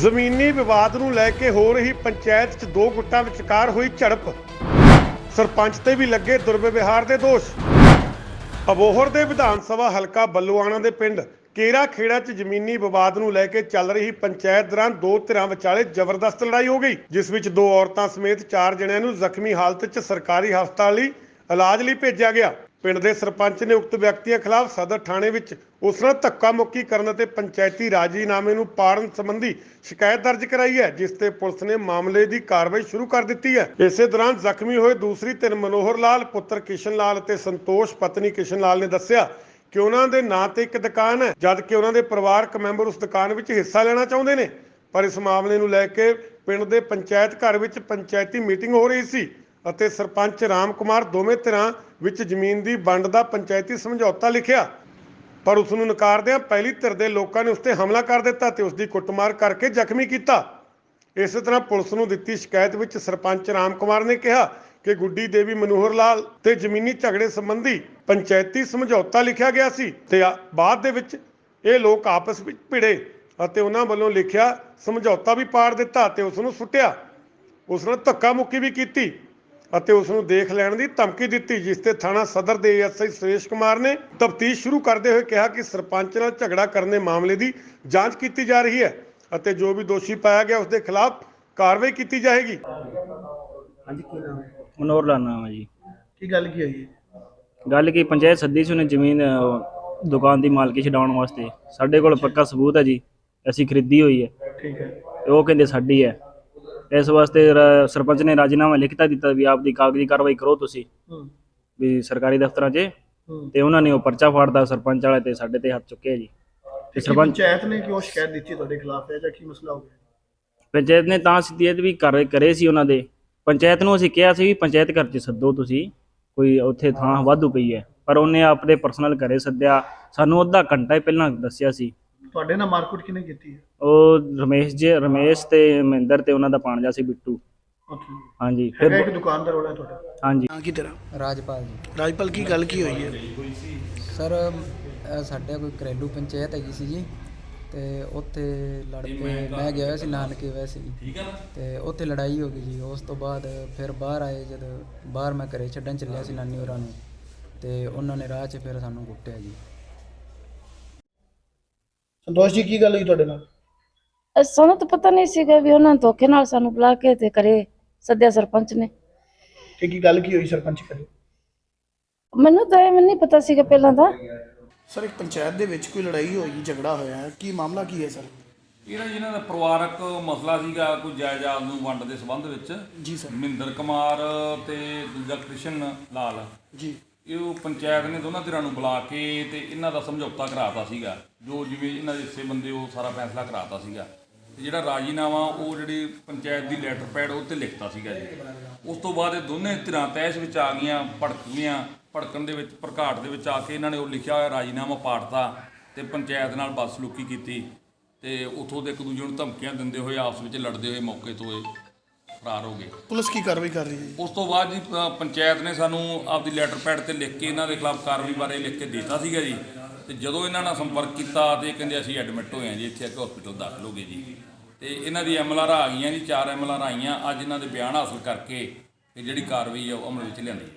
ਜ਼ਮੀਨੀ ਵਿਵਾਦ ਨੂੰ ਲੈ ਕੇ ਹੋ ਰਹੀ ਪੰਚਾਇਤ 'ਚ ਦੋ ਗੁੱਟਾਂ ਵਿਚਕਾਰ ਹੋਈ ਝੜਪ। ਸਰਪੰਚ ਤੇ ਵੀ ਲੱਗੇ ਦੁਰਵਿਵਹਾਰ ਦੇ ਦੋਸ਼। ਅਬੋਹਰ ਦੇ ਵਿਧਾਨ ਸਭਾ ਹਲਕਾ ਬੱਲੂਆਣਾ ਦੇ ਪਿੰਡ ਕੇਰਾ ਖੇੜਾ 'ਚ ਜ਼ਮੀਨੀ ਵਿਵਾਦ ਨੂੰ ਲੈ ਕੇ ਚੱਲ ਰਹੀ ਪੰਚਾਇਤ ਦੌਰਾਨ ਦੋ ਧਿਰਾਂ ਵਿਚਾਲੇ ਜ਼ਬਰਦਸਤ ਲੜਾਈ ਹੋ ਗਈ, ਜਿਸ ਵਿੱਚ ਦੋ ਔਰਤਾਂ ਸਮੇਤ ਚਾਰ ਜਣਿਆਂ ਨੂੰ ਜ਼ਖਮੀ ਹਾਲਤ 'ਚ ਸਰਕਾਰੀ ਹਸਪਤਾਲ ਲਈ ਇਲਾਜ ਲਈ ਭੇਜਿਆ ਗਿਆ। ਪਿੰਡ ਦੇ ਸਰਪੰਚ ਨੇ ਉਕਤ ਵਿਅਕਤੀਆਂ ਖਿਲਾਫ ਸਦਰ ਥਾਣੇ ਵਿੱਚ ਉਸ ਨਾਲ ਧੱਕਾ ਮੁੱਕੀ ਕਰਨ ਅਤੇ ਪੰਚਾਇਤੀ ਰਾਜੀਨਾਮੇ ਨੂੰ ਪਾੜਨ ਸੰਬੰਧੀ ਸ਼ਿਕਾਇਤ ਦਰਜ ਕਰਾਈ ਹੈ, ਜਿਸ ਤੇ ਪੁਲਿਸ ਨੇ ਮਾਮਲੇ ਦੀ ਕਾਰਵਾਈ ਸ਼ੁਰੂ ਕਰ ਦਿੱਤੀ ਹੈ। ਇਸੇ ਦੌਰਾਨ ਜ਼ਖਮੀ ਹੋਏ ਦੂਸਰੀ ਧਿਰ ਮਨੋਹਰ ਲਾਲ, ਪੁੱਤਰ ਕਿਸ਼ਨ ਲਾਲ ਅਤੇ ਸੰਤੋਸ਼ ਪਤਨੀ ਕਿਸ਼ਨ ਲਾਲ ਨੇ ਦੱਸਿਆ ਕਿ ਉਹਨਾਂ ਦੇ ਨਾਂ ਤੇ ਇੱਕ ਦੁਕਾਨ ਹੈ ਜਦ ਕਿ ਉਹਨਾਂ ਦੇ ਪਰਿਵਾਰਕ ਮੈਂਬਰ ਉਸ ਦੁਕਾਨ ਵਿੱਚ ਹਿੱਸਾ ਲੈਣਾ ਚਾਹੁੰਦੇ ਨੇ। ਪਰ ਇਸ ਮਾਮਲੇ ਨੂੰ ਲੈ ਕੇ ਪਿੰਡ ਦੇ ਪੰਚਾਇਤ ਘਰ ਵਿੱਚ ਪੰਚਾਇਤੀ ਮੀਟਿੰਗ ਹੋ ਰਹੀ ਸੀ। ਅਤੇ ਸਰਪੰਚ ਰਾਮ ਕੁਮਾਰ ਦੋਵੇਂ ਧਿਰਾਂ ਵਿੱਚ ਜ਼ਮੀਨ ਦੀ ਵੰਡ ਦਾ ਪੰਚਾਇਤੀ ਸਮਝੌਤਾ ਲਿਖਿਆ। ਪਰ ਉਸ ਨੂੰ ਨਕਾਰਦਿਆਂ ਪਹਿਲੀ ਧਿਰ ਦੇ ਲੋਕਾਂ ਨੇ ਉਸ ਤੇ ਹਮਲਾ ਕਰ ਦਿੱਤਾ ਤੇ ਉਸ ਦੀ ਕੁੱਟਮਾਰ ਕਰਕੇ ਜ਼ਖਮੀ ਕੀਤਾ। ਇਸੇ ਤਰ੍ਹਾਂ ਪੁਲਿਸ ਨੂੰ ਦਿੱਤੀ ਸ਼ਿਕਾਇਤ ਵਿੱਚ ਸਰਪੰਚ ਰਾਮ ਕੁਮਾਰ ਨੇ ਕਿਹਾ ਕਿ ਗੁੱਡੀ ਦੇਵੀ ਮਨੋਹਰ ਲਾਲ ਤੇ ਜ਼ਮੀਨੀ ਝਗੜੇ ਸੰਬੰਧੀ ਪੰਚਾਇਤੀ ਸਮਝੌਤਾ ਲਿਖਿਆ ਗਿਆ ਸੀ ਤੇ ਬਾਅਦ ਦੇ ਵਿੱਚ ਇਹ ਲੋਕ ਆਪਸ ਵਿੱਚ ਭਿੜੇ ਅਤੇ ਉਹਨਾਂ ਵੱਲੋਂ ਲਿਖਿਆ ਸਮਝੌਤਾ ਵੀ ਪਾੜ ਦਿੱਤਾ ਤੇ ਉਸ ਨੂੰ ਸੁੱਟਿਆ। ਉਸ ਨਾਲ ਧੱਕਾ ਮੁੱਕੀ ਵੀ ਕੀਤੀ। ਅਤੇ ਉਸ ਨੂੰ ਦੇਖ ਲੈਣ ਦੀ ਧਮਕੀ ਦਿੱਤੀ ਜਿਸ ਤੇ ਥਾਣਾ ਸਦਰ ਦੇ ਐਸਆਈ ਸੁਰੇਸ਼ ਕੁਮਾਰ ਨੇ ਤਫਤੀਸ਼ ਸ਼ੁਰੂ ਕਰਦੇ ਹੋਏ ਕਿਹਾ ਕਿ ਸਰਪੰਚ ਨਾਲ ਝਗੜਾ ਕਰਨ ਦੇ ਮਾਮਲੇ ਦੀ ਜਾਂਚ ਕੀਤੀ ਜਾ ਰਹੀ ਹੈ ਅਤੇ ਜੋ ਵੀ ਦੋਸ਼ੀ ਪਾਇਆ ਗਿਆ ਉਸ ਦੇ ਖਿਲਾਫ ਕਾਰਵਾਈ ਕੀਤੀ ਜਾਏਗੀ। ਹਾਂਜੀ ਕੀ ਨਾਮ ਹੈ? ਮਨੋਹਰ ਲਾਲ ਨਾਮ ਹੈ ਜੀ। ਕੀ ਗੱਲ ਕੀ ਹੋਈ ਹੈ? ਗੱਲ ਕੀ ਪੰਚਾਇਤ ਸੱਦੀ ਸੀ ਉਹਨੇ ਜ਼ਮੀਨ ਅਹ, ਦੁਕਾਨ ਦੀ ਮਾਲਕੀ ਛਡਾਉਣ ਵਾਸਤੇ। ਸਾਡੇ ਕੋਲ ਪੱਕਾ ਸਬੂਤ ਹੈ ਜੀ ਅਸੀਂ ਖਰੀਦੀ ਹੋਈ ਹੈ। ਠੀਕ ਹੈ। ਤੇ ਉਹ ਕਹਿੰਦੇ ਸਾਡੀ ਹੈ। ਇਸ ਵਾਸਤੇ ਰ- ਸਰਪੰਚ ਨੇ ਰਾਜੀਨਾਮਾ ਲਿਖਤਾ ਦਿੱਤਾ ਵੀ ਆਪਦੀ ਕਾਗਜ਼ੀ ਕਾਰਵਾਈ ਕਰੋ ਤੁਸੀਂ। ਹੂੰ। ਵੀ ਸਰਕਾਰੀ ਦਫ਼ਤਰਾਂ 'ਚ। ਹੂੰ। ਤੇ ਉਹਨਾਂ ਨੇ ਉਹ ਪਰਚਾ ਫਾੜਦਾ ਸਰਪੰਚ ਵਾਲੇ ਤੇ ਸਾਡੇ ਤੇ ਹੱਥ ਚੁੱਕਿਆ ਜੀ। ਤੇ ਸਰਪੰਚ ਪੰਚਾਇਤ ਨੇ ਕਿਉਂ ਸ਼ਿਕਾਇਤ ਦਿੱਤੀ ਤੁਹਾਡੇ ਖਿਲਾਫ ਹੈ ਜਾਂ ਕੀ ਮਸਲਾ ਹੋ ਗਿਆ? ਪੰਚਾਇਤ ਨੇ ਤਾਂ ਸਿੱਧੀਅਤ ਵੀ ਕਰ ਕਰੇ ਸੀ ਉਹਨਾਂ ਦੇ। ਪੰਚਾਇਤ ਨੂੰ ਅਸੀਂ ਕਿਹਾ ਸੀ ਵੀ ਪੰਚਾਇਤ ਘਰ 'ਚ ਸੱਦੋ ਤੁਸੀਂ। ਕੋਈ ਉੱਥੇ ਥਾਂ ਵਾਧੂ ਪਈ ਹੈ। ਪਰ ਉਹਨੇ ਆਪਣੇ ਪਰਸਨਲ ਘਰੇ ਸੱਦਿਆ। ਸਾਨੂੰ ਅੱਧਾ ਘੰਟਾ ਹੀ ਪਹਿਲਾਂ ਦੱਸਿਆ ਸੀ। ਤੁਹਾਡੇ ਨਾਲ ਮਾਰਕੁੱਟ ਕਿਹਨੇ ਕੀਤੀ ਹੈ? ਉਹ ਰਮੇਸ਼ ਜੀ ਰਮੇਸ਼ ਤੇ ਮਹਿੰਦਰ ਤੇ ਉਹਨਾਂ ਦਾ ਭਾਣਜਾ ਸੀ ਬਿੱਟੂ। ਓਕੇ। ਹਾਂਜੀ ਹੈਗਾ ਫਿਰ ਇੱਕ ਦੁਕਾਨਦਾਰ ਵਾਲਾ ਤੁਹਾਡਾ? ਹਾਂਜੀ। ਹਾਂ ਕੀ ਤਰ੍ਹਾਂ ਰਾਜਪਾਲ ਜੀ। ਰਾਜਪਾਲ ਕੀ ਗੱਲ ਕੀ ਹੋਈ ਹੈ? ਸਰ ਅਹ ਸਾਡੇ ਕੋਈ ਘਰੇਲੂ ਪੰਚਾਇਤ ਹੈਗੀ ਸੀ ਜੀ ਤੇ ਉੱਥੇ ਲੜ ਪਏ ਮੈਂ ਗਿਆ ਹੋਇਆ ਸੀ ਨਾਨਕੇ ਵੈਸੇ ਹੈ। ਤੇ ਉੱਥੇ ਲੜਾਈ ਹੋ ਗਈ ਜੀ ਉਸ ਤੋਂ ਬਾਅਦ ਫਿਰ ਬਾਹਰ ਆਏ ਜਦ ਬਾਹਰ ਮੈਂ ਘਰੇ ਛੱਡਣ ਚੱਲਿਆ ਸੀ ਨਾਨੀ ਹੋਰਾਂ ਨੂੰ ਤੇ ਉਹਨਾਂ ਨੇ ਰਾਹ 'ਚ ਫਿਰ ਸਾਨੂੰ ਕੁੱਟਿਆ ਜੀ। ਸੰਤੋਸ਼ ਜੀ ਕੀ ਗੱਲ ਹੋਈ ਤੁਹਾਡੇ ਨਾਲ? ਅਹ ਸਾਨੂੰ ਤਾਂ ਪਤਾ ਨਹੀਂ ਸੀਗਾ ਵੀ ਉਹਨਾਂ ਨੇ ਧੋਖੇ ਨਾਲ ਸਾਨੂੰ ਬੁਲਾ ਕੇ ਤੇ ਕਰੇ ਸੱਦਿਆ ਸਰਪੰਚ ਨੇ। ਤੇ ਕੀ ਗੱਲ ਕੀ ਹੋਈ ਸਰਪੰਚ ਕਰੇ ਮੈਨੂੰ ਤਾਂ ਇਹ ਨਹੀਂ ਪਤਾ ਸੀਗਾ ਪਹਿਲਾਂ ਤਾਂ। ਸਰ ਇੱਕ ਪੰਚਾਇਤ ਦੇ ਵਿੱਚ ਕੋਈ ਲੜਾਈ ਹੋਈ ਝਗੜਾ ਹੋਇਆ ਹੈ ਕੀ ਮਾਮਲਾ ਕੀ ਹੈ ਸਰ? ਇਹਨਾਂ ਜਿਹਨਾਂ ਦਾ ਪਰਿਵਾਰਕ ਮਸਲਾ ਸੀਗਾ ਕੋਈ ਜਾਇਦਾਦ ਨੂੰ ਵੰਡ ਦੇ ਸੰਬੰਧ ਵਿੱਚ। ਜੀ ਸਰ। ਮਹਿੰਦਰ ਕੁਮਾਰ ਤੇ ਦੂਜਾ ਕ੍ਰਿਸ਼ਨ ਲਾਲ। ਜੀ। ਇਹ ਉਹ ਪੰਚਾਇਤ ਨੇ ਦੋਨਾਂ ਧਿਰਾਂ ਨੂੰ ਬੁਲਾ ਕੇ ਤੇ ਇਹਨਾਂ ਦਾ ਸਮਝੌਤਾ ਕਰਾਤਾ ਸੀਗਾ। ਜੋ ਜਿਵੇਂ ਇਹਨਾਂ ਦੇ ਹਿੱਸੇ ਬੰਦੇ, ਉਹ ਸਾਰਾ ਫੈਸਲਾ ਕਰਾਤਾ ਸੀਗਾ। ਤੇ ਜਿਹੜਾ ਰਾਜੀਨਾਮਾ, ਉਹ ਜਿਹੜੀ ਪੰਚਾਇਤ ਦੀ ਲੈਟਰ ਪੈਡ ਉਹ ਤੇ ਲਿਖਤਾ ਸੀਗਾ ਜੀ। ਉਸ ਤੋਂ ਬਾਅਦ ਇਹ ਦੋਨੇ ਧਿਰਾਂ ਤੈਸ਼ ਵਿੱਚ ਆ ਗਈਆਂ ਭੜਕ ਗਈਆਂ ਭੜਕਣ ਦੇ ਵਿੱਚ ਪ੍ਰਘਾਟ ਦੇ ਵਿੱਚ ਆ ਕੇ ਇਹਨਾਂ ਨੇ ਉਹ ਲਿਖਿਆ ਹੋਇਆ ਰਾਜੀਨਾਮਾ ਪਾੜਤਾ ਤੇ ਪੰਚਾਇਤ ਨਾਲ ਬਦਸਲੂਕੀ ਕੀਤੀ ਤੇ ਉਥੋਂ ਦੇ ਇੱਕ ਦੂਜੇ ਨੂੰ ਧਮਕੀਆਂ ਦਿੰਦੇ ਹੋਏ ਆਪਸ ਵਿੱਚ ਲੜਦੇ ਹੋਏ ਮੌਕੇ ਤੋਂ ਇਹ ਫਰਾਰ ਹੋ ਗਏ। ਪੁਲਿਸ ਕੀ ਕਾਰਵਾਈ ਕਰ ਰਹੀ ਹੈ ਉਸ ਤੋਂ ਬਾਅਦ ਜੀ ਅ, ਪੰਚਾਇਤ ਨੇ ਸਾਨੂੰ ਆਪਦੀ ਲੈਟਰ ਪੈਡ ਤੇ ਲਿਖ ਕੇ ਇਹਨਾਂ ਦੇ ਖਿਲਾਫ ਕਾਰਵਾਈ ਬਾਰੇ ਲਿਖ ਕੇ ਦਿੱਤਾ ਸੀਗਾ ਜੀ। ਤੇ ਜਦੋਂ ਇਹਨਾਂ ਨਾਲ ਸੰਪਰਕ ਕੀਤਾ ਤੇ ਇਹ ਕਹਿੰਦੇ ਅਸੀਂ ਐਡਮਿਟ ਹੋਏ ਹਾਂ ਜੀ ਇੱਥੇ ਆ ਕੇ ਹਸਪੀਟਲ ਦਾਖਲ ਹੋ ਗਏ ਜੀ। ਤੇ ਇਹਨਾਂ ਦੀ ਐਮਐਲਆਰ ਆ ਗਈਆਂ ਜੀ ਚਾਰ ਐਮਐਲਆਰ ਆਈਆਂ। ਅੱਜ ਇਹਨਾਂ ਦੇ ਬਿਆਨ ਹਾਸਲ ਕਰਕੇ ਤੇ ਜਿਹੜੀ ਕਾਰਵਾਈ ਆ ਉਹ ਅਮਲ ਵਿੱਚ ਲਿਆਂਦੀ।